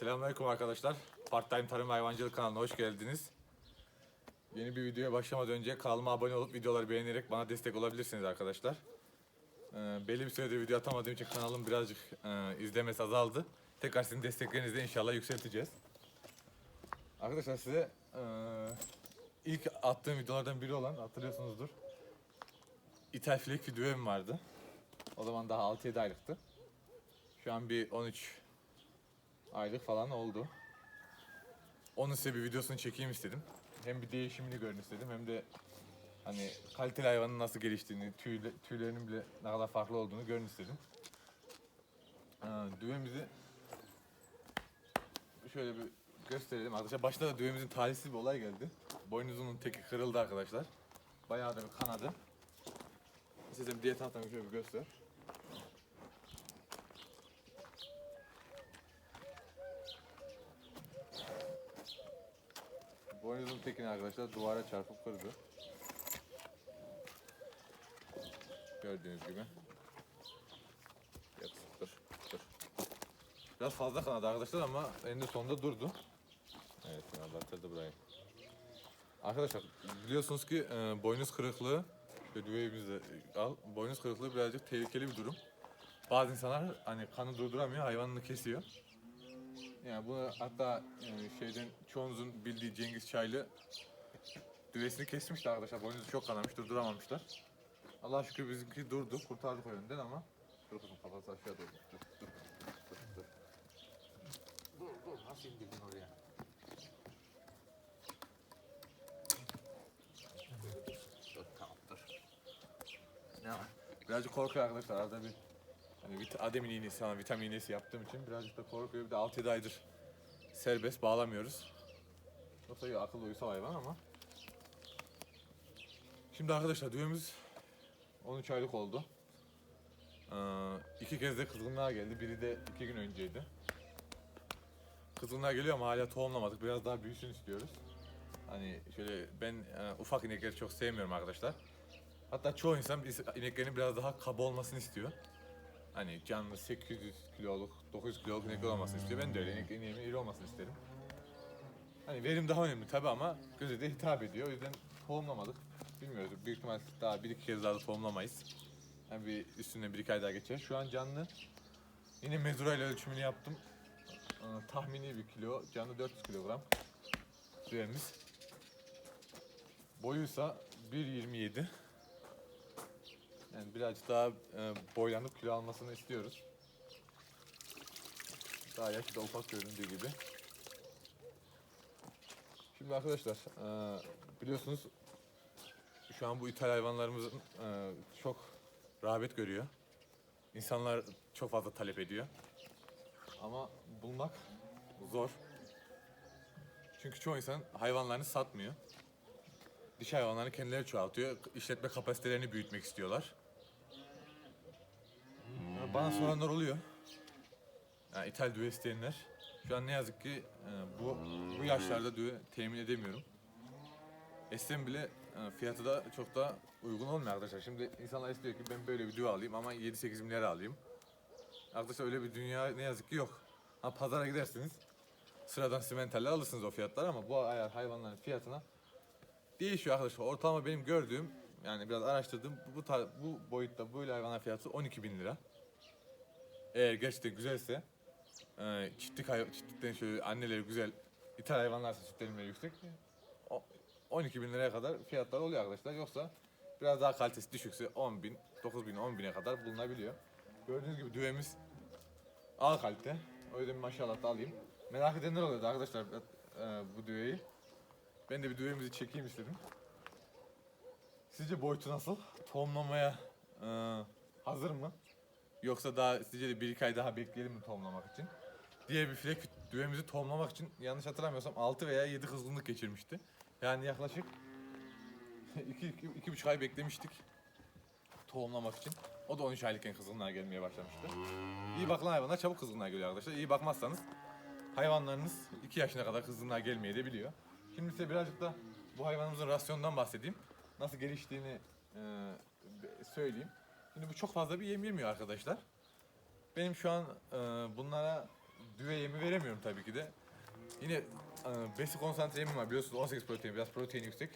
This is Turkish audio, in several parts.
Selamünaleyküm arkadaşlar. Part Time Tarım ve Hayvancılık kanalına hoş geldiniz. Yeni bir videoya başlamadan önce kanalıma abone olup videoları beğenerek bana destek olabilirsiniz arkadaşlar. Ee, belli bir süredir video atamadığım için kanalım birazcık e, izlemesi azaldı. Tekrar sizin desteklerinizle inşallah yükselteceğiz. Arkadaşlar size e, ilk attığım videolardan biri olan hatırlıyorsunuzdur. İthal Flek düğüm vardı. O zaman daha 6-7 aylıktı. Şu an bir 13 aylık falan oldu. Onun size bir videosunu çekeyim istedim. Hem bir değişimini görün istedim hem de hani kaliteli hayvanın nasıl geliştiğini, tüyle, tüylerinin bile ne kadar farklı olduğunu görün istedim. Ee, şöyle bir gösterelim arkadaşlar. Başta da düğümüzün talihsiz bir olay geldi. Boynuzunun teki kırıldı arkadaşlar. Bayağı da bir kanadı. Size bir diğer tahtamı şöyle bir göster. Boynuzun tekini arkadaşlar duvara çarpıp kırdı. Gördüğünüz gibi. Yok, dur, dur. Biraz fazla kanadı arkadaşlar ama eninde sonunda durdu. Evet, ya batırdı burayı. Arkadaşlar biliyorsunuz ki e, boynuz kırıklığı, şöyle düğeyimizi al, boynuz kırıklığı birazcık tehlikeli bir durum. Bazı insanlar hani kanı durduramıyor, hayvanını kesiyor. Yani bunu hatta e, şeyden çoğunuzun bildiği Cengiz Çaylı düvesini kesmişti arkadaşlar. Boynuzu çok kanamış, durduramamışlar. Allah şükür bizimki durdu, kurtardık o yönden ama Dur kızım kafası aşağı doğru. Dur, dur, dur, dur. Dur, dur. Nasıl indirdin oraya? Dur, tamam, dur. Ne var? Birazcık korkuyor arkadaşlar. Arada bir Hani vit ademin iğnesi falan vitamin iğnesi yaptığım için birazcık da korkuyor. Bir de 6-7 aydır serbest bağlamıyoruz. Yoksa iyi, akıllı uysal hayvan ama. Şimdi arkadaşlar düğümüz 13 aylık oldu. Ee, iki kez de kızgınlığa geldi. Biri de iki gün önceydi. Kızgınlığa geliyor ama hala tohumlamadık. Biraz daha büyüsün istiyoruz. Hani şöyle ben e, ufak inekleri çok sevmiyorum arkadaşlar. Hatta çoğu insan ineklerin biraz daha kaba olmasını istiyor. Hani canlı 800 kiloluk, 900 kiloluk inekler olmasını istiyor. Ben de öyle inek, ineğimin iri olmasını isterim. Hani verim daha önemli tabi ama göze de hitap ediyor. O yüzden tohumlamadık. Bilmiyoruz. Büyük ihtimal daha bir iki kez daha da tohumlamayız. Yani bir üstüne bir iki ay daha geçer. Şu an canlı yine mezura ile ölçümünü yaptım. Ee, tahmini bir kilo. Canlı 400 kilogram. Süremiz. Boyuysa 1.27. Yani birazcık daha e, boylanıp kilo almasını istiyoruz. Daha yaşı da ufak göründüğü gibi. Şimdi arkadaşlar e, biliyorsunuz şu an bu ithal hayvanlarımızın e, çok rağbet görüyor. İnsanlar çok fazla talep ediyor. Ama bulmak zor. Çünkü çoğu insan hayvanlarını satmıyor. Diş hayvanlarını kendileri çoğaltıyor. İşletme kapasitelerini büyütmek istiyorlar. Ya Bana soranlar oluyor. Yani ithal düve isteyenler. Şu an ne yazık ki e, bu bu yaşlarda düve temin edemiyorum. Etsem bile e, fiyatı da çok da uygun olmuyor arkadaşlar. Şimdi insanlar istiyor ki ben böyle bir düve alayım ama 7-8 milyar alayım. Arkadaşlar öyle bir dünya ne yazık ki yok. Ha pazara gidersiniz. Sıradan simentaller alırsınız o fiyatlar ama bu ayar hayvanların fiyatına değişiyor arkadaşlar. Ortalama benim gördüğüm yani biraz araştırdığım bu, tar- bu boyutta böyle hayvanlar fiyatı 12 bin lira. Eğer gerçekten güzelse e, çiftlik hay- çiftlikten şöyle anneleri güzel ithal hayvanlarsa sütlerimleri yüksek o- 12 bin liraya kadar fiyatlar oluyor arkadaşlar. Yoksa biraz daha kalitesi düşükse 10 bin, 9 bin, 10 bine kadar bulunabiliyor. Gördüğünüz gibi düvemiz A kalite. O yüzden maşallah da alayım. Merak edenler oluyordu arkadaşlar e, bu düveyi. Ben de bir düğümüzü çekeyim istedim. Sizce boyutu nasıl? Tohumlamaya e, hazır mı? Yoksa daha sizce de bir iki ay daha bekleyelim mi tohumlamak için? Diğer bir filek düğümüzü tohumlamak için yanlış hatırlamıyorsam 6 veya 7 kızgınlık geçirmişti. Yani yaklaşık 2 iki, iki buçuk ay beklemiştik tohumlamak için. O da 13 aylıkken kızgınlığa gelmeye başlamıştı. İyi bakılan hayvanlar çabuk kızgınlığa geliyor arkadaşlar. İyi bakmazsanız hayvanlarınız 2 yaşına kadar kızgınlığa gelmeye de biliyor. Şimdi size birazcık da bu hayvanımızın rasyonundan bahsedeyim. Nasıl geliştiğini e, söyleyeyim. Şimdi bu çok fazla bir yem yemiyor arkadaşlar. Benim şu an e, bunlara düve yemi veremiyorum tabii ki de. Yine e, besi konsantreyim var biliyorsunuz 18 protein biraz protein yüksek.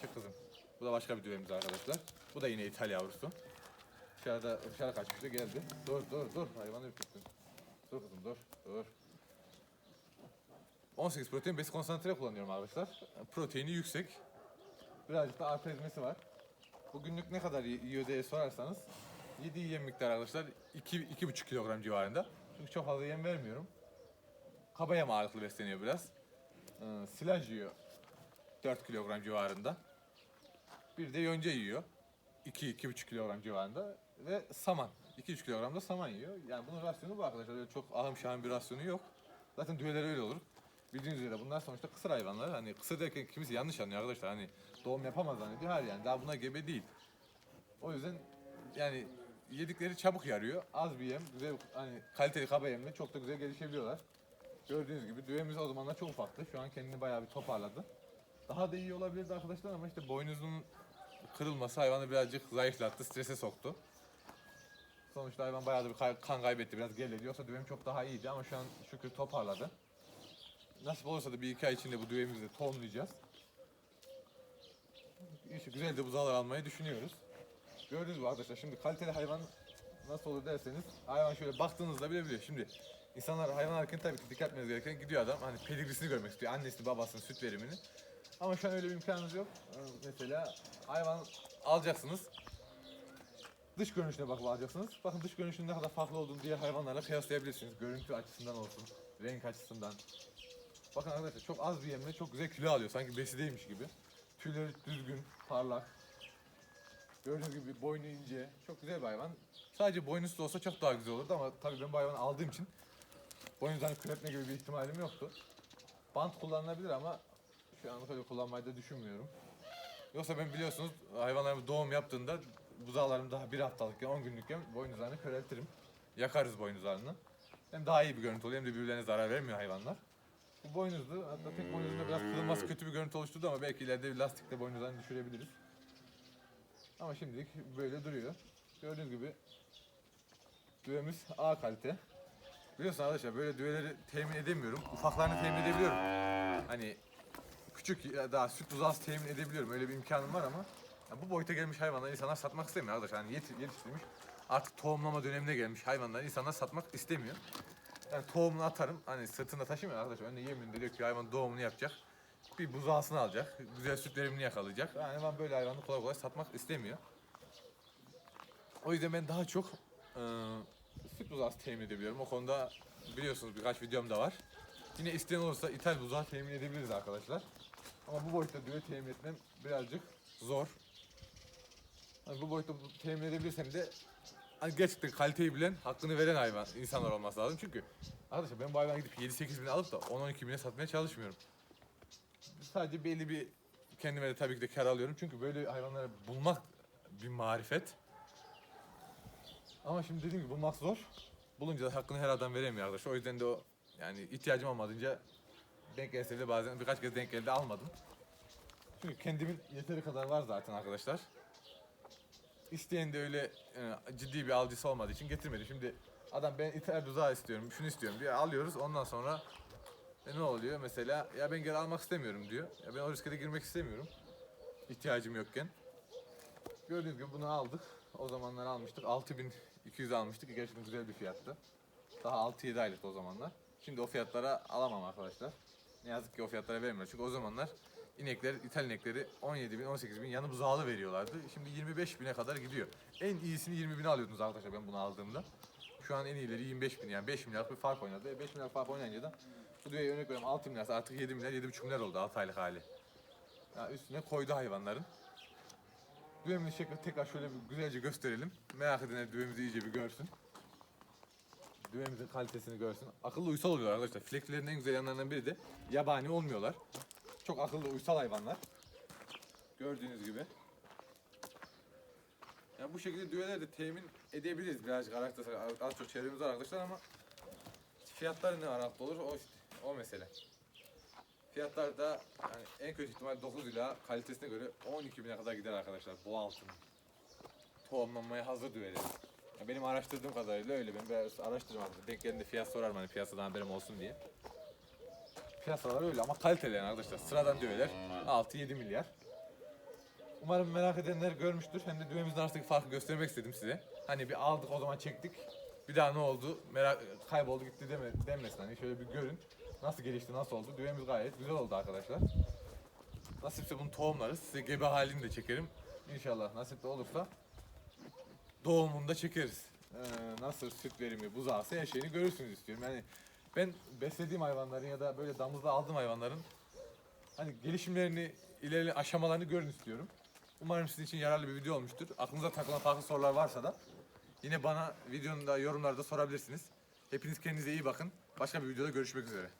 Çık kızım. Bu da başka bir düvemiz arkadaşlar. Bu da yine İtalya yavrusu. Dışarıda dışarı kaçmıştı geldi. Dur dur dur hayvanı ürküttün. Dur kızım dur dur. 18 protein besi konsantre kullanıyorum arkadaşlar. Proteini yüksek. Birazcık da arpa ezmesi var. Bu günlük ne kadar yiyor diye sorarsanız yediği yem miktarı arkadaşlar 2 2,5 kilogram civarında. Çünkü çok fazla yem vermiyorum. Kaba yem ağırlıklı besleniyor biraz. Ee, silaj yiyor 4 kilogram civarında. Bir de yonca yiyor. 2-2,5 kilogram civarında. Ve saman. 2-3 kilogram da saman yiyor. Yani bunun rasyonu bu arkadaşlar. Öyle çok ahım şahım bir rasyonu yok. Zaten düveler öyle olur. Bildiğiniz üzere bunlar sonuçta kısır hayvanlar. Hani kısır derken kimisi yanlış anlıyor arkadaşlar. Hani doğum yapamaz zannediyor. Hayır yani daha buna gebe değil. O yüzden yani yedikleri çabuk yarıyor. Az bir yem, güzel hani kaliteli kaba yemle çok da güzel gelişebiliyorlar. Gördüğünüz gibi düvemiz o zamanlar çok ufaktı. Şu an kendini bayağı bir toparladı. Daha da iyi olabilirdi arkadaşlar ama işte boynuzunun kırılması hayvanı birazcık zayıflattı, strese soktu. Sonuçta hayvan bayağı da bir kan kaybetti, biraz geriledi. Yoksa düvem çok daha iyiydi ama şu an şükür toparladı. Nasip olursa da bir iki ay içinde bu düvemizi de tohumlayacağız. İşte güzel de buzağlar almayı düşünüyoruz. Gördüğünüz gibi arkadaşlar şimdi kaliteli hayvan nasıl olur derseniz hayvan şöyle baktığınızda bile biliyor. Şimdi insanlar hayvan alırken tabii ki dikkat etmeniz gereken gidiyor adam hani pedigrisini görmek istiyor. Annesini babasını süt verimini. Ama şu an öyle bir imkanınız yok. Mesela hayvan alacaksınız. Dış görünüşüne bakıp alacaksınız. Bakın dış görünüşünün ne kadar farklı olduğunu diğer hayvanlarla kıyaslayabilirsiniz. Görüntü açısından olsun, renk açısından. Bakın arkadaşlar çok az bir yemle çok güzel kilo alıyor. Sanki besideymiş gibi. Tüyleri düzgün, parlak. Gördüğünüz gibi boynu ince. Çok güzel bir hayvan. Sadece boynuzlu olsa çok daha güzel olurdu ama tabii ben bu hayvanı aldığım için boynuzdan küretme gibi bir ihtimalim yoktu. Bant kullanılabilir ama şu anlık öyle kullanmayı da düşünmüyorum. Yoksa ben biliyorsunuz hayvanlarım doğum yaptığında buzağlarım daha bir haftalıkken 10 günlükken boynuzlarını köreltirim. Yakarız boynuzlarını. Hem daha iyi bir görüntü oluyor hem de birbirlerine zarar vermiyor hayvanlar. Bu boynuzlu hatta tek boynuzda biraz kırılması kötü bir görüntü oluşturdu ama belki ileride bir lastikle boynuzlarını düşürebiliriz. Ama şimdilik böyle duruyor. Gördüğünüz gibi düvemiz A kalite. Biliyorsun arkadaşlar böyle düveleri temin edemiyorum. Ufaklarını temin edebiliyorum. Hani küçük ya daha süt buzağısı temin edebiliyorum. Öyle bir imkanım var ama ya bu boyuta gelmiş hayvanları insanlar satmak istemiyor arkadaşlar. Hani yet- yetiştirmiş artık tohumlama dönemine gelmiş hayvanları insanlar satmak istemiyor. Yani tohumunu atarım hani sırtında taşımıyor arkadaşlar. Önüne yemininde diyor ki hayvan doğumunu yapacak. Bir buzağısını alacak. Güzel süt verimini yakalayacak. Yani hayvan böyle hayvanı kolay kolay satmak istemiyor. O yüzden ben daha çok e, süt buzağısı temin edebiliyorum. O konuda biliyorsunuz birkaç videom da var. Yine isteyen olursa ithal buzağı temin edebiliriz arkadaşlar. Ama bu boyutta düve temin etmem birazcık zor. Hani bu boyutta temin edebilirsem de gerçekten kaliteyi bilen, hakkını veren hayvan insanlar olması lazım. Çünkü arkadaşlar ben bu hayvanı gidip 7-8 bin alıp da 10-12 bine satmaya çalışmıyorum. Sadece belli bir kendime de tabii ki de kar alıyorum. Çünkü böyle hayvanları bulmak bir marifet. Ama şimdi dediğim gibi bulmak zor. Bulunca da hakkını her adam veremiyor arkadaşlar. O yüzden de o yani ihtiyacım olmadınca denk gelse de bazen birkaç kez denk geldi almadım. Çünkü kendimin yeteri kadar var zaten arkadaşlar. İsteyen de öyle e, ciddi bir alıcısı olmadığı için getirmedi. Şimdi adam ben ithal buzağı istiyorum, şunu istiyorum diye alıyoruz. Ondan sonra e, ne oluyor mesela? Ya ben geri almak istemiyorum diyor. Ya ben o riske de girmek istemiyorum. İhtiyacım yokken. Gördüğünüz gibi bunu aldık. O zamanlar almıştık. 6200 almıştık. Gerçekten güzel bir fiyattı. Daha 6-7 aylıktı o zamanlar. Şimdi o fiyatlara alamam arkadaşlar. Ne yazık ki o fiyatlara vermiyor. Çünkü o zamanlar inekler, ithal inekleri 17 bin, 18 bin yanı buzağlı veriyorlardı. Şimdi 25 bine kadar gidiyor. En iyisini 20 bine alıyordunuz arkadaşlar ben bunu aldığımda. Şu an en iyileri 25 bin yani 5 milyar bir fark oynadı. E 5 milyar fark oynayınca da bu düğeye örnek veriyorum 6 milyar artık 7 milyar 7,5 milyar oldu 6 aylık hali. Yani üstüne koydu hayvanların. Düğümün şekli tekrar şöyle bir güzelce gösterelim. Merak edenler düğümümüzü iyice bir görsün. Düğümümüzün kalitesini görsün. Akıllı uysal oluyorlar arkadaşlar. Fileklerin en güzel yanlarından biri de yabani olmuyorlar. Çok akıllı uysal hayvanlar. Gördüğünüz gibi. Yani bu şekilde düğeler de temin edebiliriz birazcık araştırsak. Az çok çevremiz var arkadaşlar ama fiyatları ne aralıkta olur o o mesele. Fiyatlar da yani en kötü ihtimal 9 ila kalitesine göre 12 bine kadar gider arkadaşlar bu altın. Tohumlanmaya hazır düğeleri. Ya benim araştırdığım kadarıyla öyle. Ben biraz araştırmadım. Denk geldiğinde fiyat sorarım hani piyasadan haberim olsun diye. Piyasalar öyle ama kaliteli yani arkadaşlar. Sıradan düveler 6-7 milyar. Umarım merak edenler görmüştür. Hem de düğemizin arasındaki farkı göstermek istedim size. Hani bir aldık o zaman çektik. Bir daha ne oldu? Merak kayboldu gitti deme, denmesin. Hani şöyle bir görün. Nasıl gelişti, nasıl oldu? Düğemiz gayet güzel oldu arkadaşlar. Nasipse bunu tohumlarız. Size gebe halini de çekerim. İnşallah nasip de olursa doğumunda çekeriz. Ee, nasıl süt verimi, buzağısı her şeyini görürsünüz istiyorum. Yani ben beslediğim hayvanların ya da böyle damızda aldığım hayvanların hani gelişimlerini, ileri aşamalarını görün istiyorum. Umarım sizin için yararlı bir video olmuştur. Aklınıza takılan farklı sorular varsa da yine bana videonun da yorumlarda sorabilirsiniz. Hepiniz kendinize iyi bakın. Başka bir videoda görüşmek üzere.